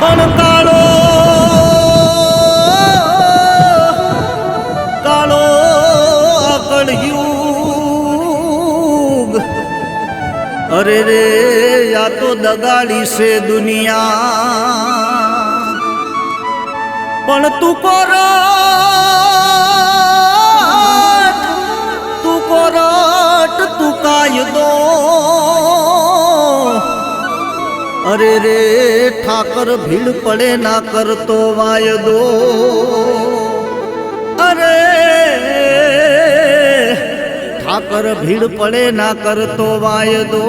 પણ કાળો કાળો કળયુગ અરે રે આ તો દગાડી છે દુનિયા. પણ તું કોરટ અરે રે, ઠાકર ભીડ પડે ના કરતો વાયદો અરે, ઠાકર ભીડ પડે ના કરતો વાયદો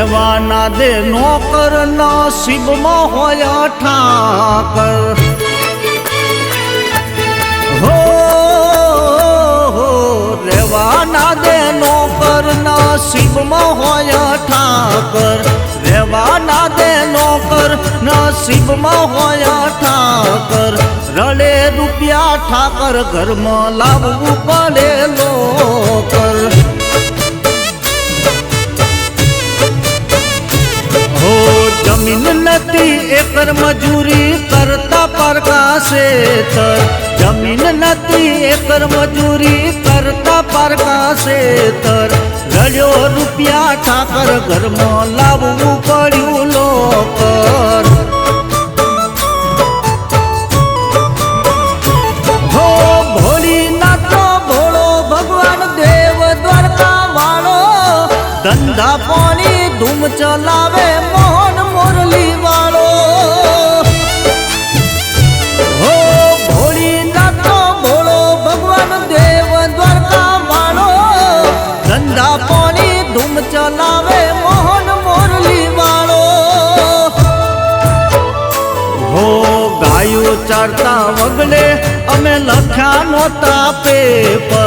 રેવાના દે નોકર નસીબમાં હોયા ઠાકર. હો, રેવાના દે નોકર નસીબમાં હોયા ઠાકર. રેવાના દે નોકર નસીબમાં હોયા ઠાકર. રડે રૂપિયા ઠાકર ઘરમાં લાવવું પડે લોકર. જમીન નથી એકર મજૂરી કરતા પરકાશે તર જમીન નથી એકર મજૂરી કરતા પરકાશે તર રડ્યો રૂપિયા ઠાકર ઘરમાં લાવવું પડ્યું લોકર હો ભોળીનાથનો ભોળો ભગવાન દેવ દ્વારકા ધંધા પાણી ધૂમ ચલાવે મોહન મુરલી વાળો હો, ગાયું ચારતા વગડે અમે લખ્યા નોતા પેપર.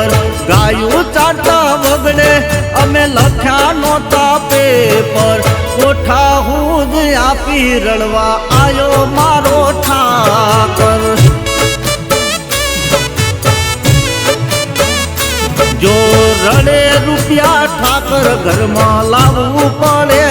ગાયું ચારતા વગડે, અમે લખ્યા નોતા પેપર. કોઠા હું આપી રડવા આયો મારો ઠાકર. જો રડે રૂપિયા ઠાકર ઘરમાં લાવવું પડે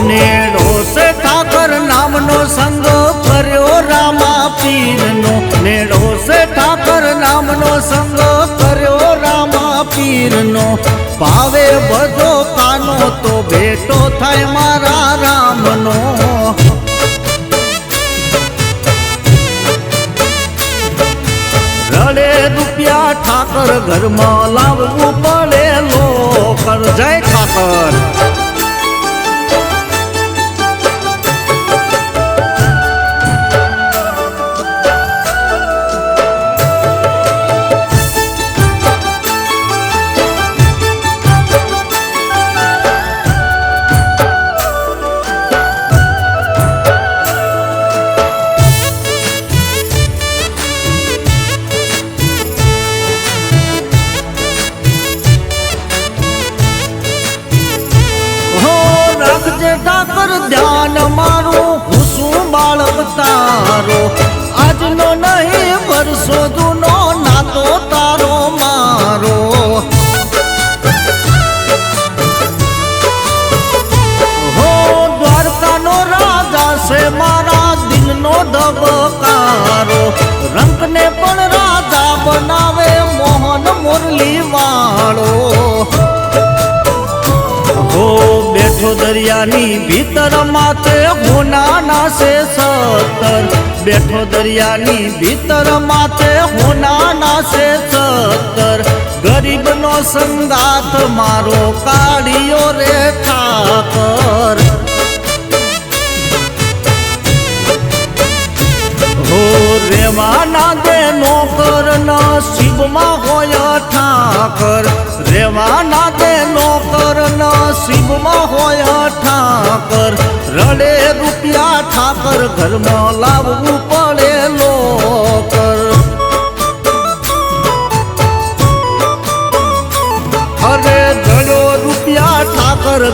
નેડો સે ઠાકર નામનો સંગ કર્યો રામા પીરનો નેડો સે ઠાકર નામનો સંગ કર્યો રામા પીરનો પાવે બધો કાનો તો ભેટો થાય મારા રામનો. ઠાકર ધ્યાન મારું હું શું બાળક તારો. આજનો નહીં વર્ષો જૂનો નાતો તારો મારો. હો, દ્વારકાનો રાજા છે ધબકારો. રંગને પણ રાજા બનાવે મોહન મુરલી વાળો બેઠો દરિયાની ભીતર માથે હોનાના છે સત્તર. બેઠો દરિયાની ભીતર માથે હોનાના છે સત્તર. ગરીબનો સંગાથ મારો કાઢિયો રે ઠાકર. હો રેવાના દે નોકર નસીબમાં હોય ઠાકર. રેવાના દે નસીબમાં હોય ઠાકર. રડે રૂપિયા ઠાકર, ઘરમાં લાવવું પડે લોકર.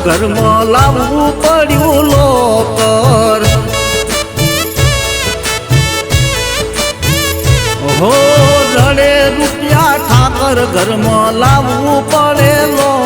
ઘરમાં લાવવું પડ્યું લોકર. હો રડે રૂપિયા ઠાકર, ઘરમાં લાવવું પડે લો